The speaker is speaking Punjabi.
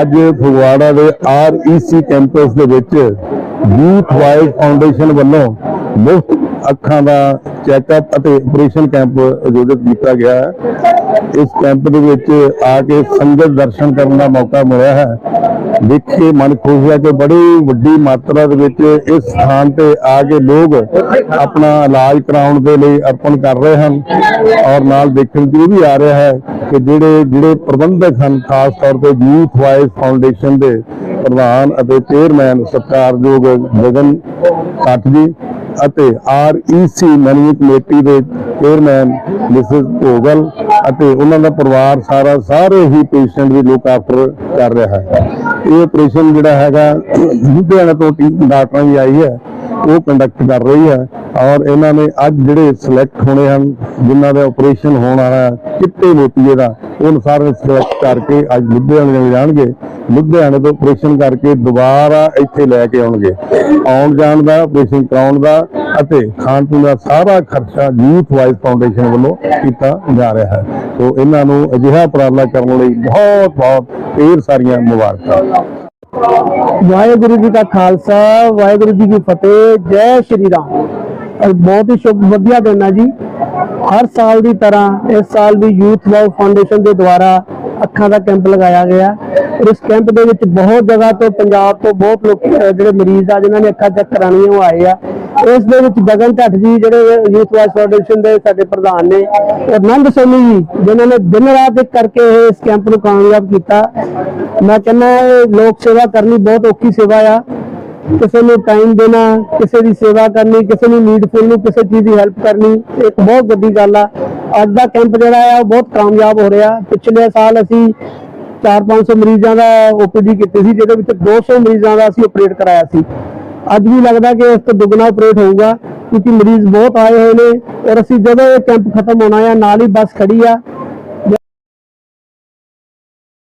ਅੱਜ Phagwara they are REC campus ਦੇ ਵਿੱਚ ਯੂਥ ਵਾਈਜ਼ ਫਾਊਂਡੇਸ਼ਨ ਵੱਲੋਂ ਮੁਫਤ ਅੱਖਾਂ ਦਾ ਚੈੱਕਅਪ ਅਤੇ ਆਪਰੇਸ਼ਨ ਕੈਂਪ ਆਯੋਜਿਤ ਕੀਤਾ ਗਿਆ ਹੈ। ਇਸ ਕੈਂਪ ਦੇ ਵਿੱਚ ਆ ਕੇ ਸੰਗਤ ਦਰਸ਼ਨ ਕਰਨ ਦਾ ਮੌਕਾ ਮਿਲਿਆ ਹੈ। ਦੇਖ ਕੇ ਮਨ ਖੁਸ਼ ਹੋਇਆ ਕਿ ਬੜੀ ਵੱਡੀ ਮਾਤਰਾ ਦੇ ਵਿੱਚ ਇਸ ਸਥਾਨ ਤੇ ਆ ਕੇ ਲੋਕ ਆਪਣਾ ਇਲਾਜ ਕਰਾਉਣ ਦੇ ਲਈ ਅਰਪਣ ਕਰ ਰਹੇ ਹਨ ਔਰ ਨਾਲ ਦੇਖਣ ਚ ਇਹ ਵੀ ਆ ਰਿਹਾ ਹੈ ਕਿ ਜਿਹੜੇ ਜਿਹੜੇ ਪ੍ਰਬੰਧਕ ਹਨ, ਖਾਸ ਤੌਰ ਤੇ ਯੂਥ ਵਾਈਜ਼ ਫਾਊਂਡੇਸ਼ਨ ਦੇ ਪ੍ਰਧਾਨ ਅਤੇ ਚੇਅਰਮੈਨ ਸਤਿਕਾਰਯੋਗ ਗਗਨ ਸੱਠ ਜੀ ਅਤੇ ਆਰਈਸੀ ਮੈਨੇਜਿੰਗ ਕਮੇਟੀ ਦੇ ਚੇਅਰਮੈਨ ਮਿਸਿਸ ਭੋਗਲ ਅਤੇ ਉਹਨਾਂ ਦਾ ਪਰਿਵਾਰ ਸਾਰਾ, ਸਾਰੇ ਹੀ ਪੇਸ਼ੈਂਟ ਦੀ ਲੋਕ ਆਫਟਰ ਕਰ ਰਿਹਾ ਹੈ। ਇਹ ਆਪਰੇਸ਼ਨ ਜਿਹੜਾ ਹੈਗਾ, ਲੁਧਿਆਣਾ ਤੋਂ ਟੀਮ ਡਾਕਟਰਾਂ ਦੀ ਆਈ ਹੈ। ਉਹ ਕੰਡਕਟ ਕਰ ਰਹੀ ਹੈ ਔਰ ਇਹਨਾਂ ਨੇ ਅੱਜ ਜਿਹੜੇ ਸਿਲੈਕਟ ਹੋਣੇ ਹਨ, ਜਿਨ੍ਹਾਂ ਦਾ ਆਪਰੇਸ਼ਨ ਹੋਣ ਵਾਲਾ ਹੈ, ਚਿੱਟੇ ਮੋਤੀਏ ਦਾ, ਉਹ ਸਾਰੇ ਸਿਲੈਕਟ ਕਰਕੇ ਅੱਜ ਲੁਧਿਆਣੇ ਲੈ ਜਾਣਗੇ। ਲੁਧਿਆਣੇ ਤੋਂ ਆਪਰੇਸ਼ਨ ਕਰਕੇ ਦੁਬਾਰਾ ਇੱਥੇ ਲੈ ਕੇ ਆਉਣਗੇ। ਆਉਣ ਜਾਣ ਦਾ ਆਪਰੇਸ਼ਨ ਕਰਾਉਣ ਦਾ ਅਤੇ ਖਾਣ ਪੀਣ ਦਾ ਸਾਰਾ ਖਰਚਾ ਯੂਥ ਵਾਈਜ਼ ਫਾਊਂਡੇਸ਼ਨ ਵੱਲੋਂ ਕੀਤਾ ਜਾ ਰਿਹਾ ਹੈ। ਸੋ ਇਹਨਾਂ ਨੂੰ ਅਜਿਹਾ ਉਪਰਾਲਾ ਕਰਨ ਲਈ ਬਹੁਤ ਬਹੁਤ ਢੇਰ ਸਾਰੀਆਂ ਮੁਬਾਰਕਾਂ। ਵਾਹਿਗੁਰੂ ਜੀ ਦਾ ਖਾਲਸਾ, ਵਾਹਿਗੁਰੂ ਜੀ ਕੀ ਫਤਿਹ, ਜੈ ਸ਼੍ਰੀ ਰਾਮ। ਬਹੁਤ ਹੀ ਸ਼ੁਭ, ਵਧੀਆ ਦਿਨ ਹੈ ਜੀ। ਹਰ ਸਾਲ ਦੀ ਤਰ੍ਹਾਂ ਇਸ ਸਾਲ ਵੀ ਯੂਥ ਵਾਓ ਫਾਊਂਡੇਸ਼ਨ ਦੇ ਦੁਆਰਾ ਅੱਖਾਂ ਦਾ ਕੈਂਪ ਲਗਾਇਆ ਗਿਆ। ਇਸ ਕੈਂਪ ਦੇ ਵਿੱਚ ਬਹੁਤ ਜਗ੍ਹਾ ਤੋਂ, ਪੰਜਾਬ ਤੋਂ ਬਹੁਤ ਲੋਕ ਜਿਹੜੇ ਮਰੀਜ਼ ਆ, ਜਿਨ੍ਹਾਂ ਨੇ ਅੱਖਾਂ ਚੈੱਕ ਕਰਾਉਣੀਆਂ, ਉਹ ਆਏ ਆ। ਇਸ ਦੇ ਵਿੱਚ ਗਗਨ ਘੱਟ ਜੀ ਜਿਹੜੇ ਯੂਥ ਵਾਈਜ਼ ਫਾਊਂਡੇਸ਼ਨ ਦੇ ਸਾਡੇ ਪ੍ਰਧਾਨ ਨੇ ਅਨੰਦ ਸੋਨੀ ਜੀ, ਜਿਨ੍ਹਾਂ ਨੇ ਦਿਨ ਰਾਤ ਇੱਕ ਕਰਕੇ ਇਹ ਇਸ ਕੈਂਪ ਨੂੰ ਕਾਮਯਾਬ ਕੀਤਾ। ਮੈਂ ਕਹਿੰਦਾ ਇਹ ਲੋਕ ਸੇਵਾ ਕਰਨੀ ਬਹੁਤ ਔਖੀ ਸੇਵਾ ਆ। ਕਿਸੇ ਨੂੰ ਟਾਈਮ ਦੇਣਾ, ਕਿਸੇ ਦੀ ਸੇਵਾ ਕਰਨੀ, ਕਿਸੇ ਨੂੰ ਨੀਡਫੁਲ ਨੂੰ ਕਿਸੇ ਚੀਜ਼ ਦੀ ਹੈਲਪ ਕਰਨੀ ਇੱਕ ਬਹੁਤ ਵੱਡੀ ਗੱਲ ਆ। ਅੱਜ ਦਾ ਕੈਂਪ ਜਿਹੜਾ ਆ, ਉਹ ਬਹੁਤ ਕਾਮਯਾਬ ਹੋ ਰਿਹਾ। ਪਿਛਲੇ ਸਾਲ ਅਸੀਂ 4-500 ਮਰੀਜ਼ਾਂ ਦਾ ਓਪੀਡੀ ਕੀਤੀ ਸੀ, ਜਿਹਦੇ ਵਿੱਚ 200 ਮਰੀਜ਼ਾਂ ਦਾ ਅਸੀਂ ਆਪਰੇਟ ਕਰਾਇਆ ਸੀ। ਅੱਜ ਵੀ ਲੱਗਦਾ ਕਿ ਇਸ ਤੋਂ ਦੁੱਗਣਾ ਆਪਰੇਟ ਹੋਊਗਾ, ਕਿਉਂਕਿ ਮਰੀਜ਼ ਬਹੁਤ ਆਏ ਹੋਏ ਨੇ ਔਰ ਅਸੀਂ ਜਦੋਂ ਇਹ ਕੈਂਪ ਖਤਮ ਹੋਣਾ ਆ, ਨਾਲ ਹੀ ਬੱਸ ਖੜੀ ਆ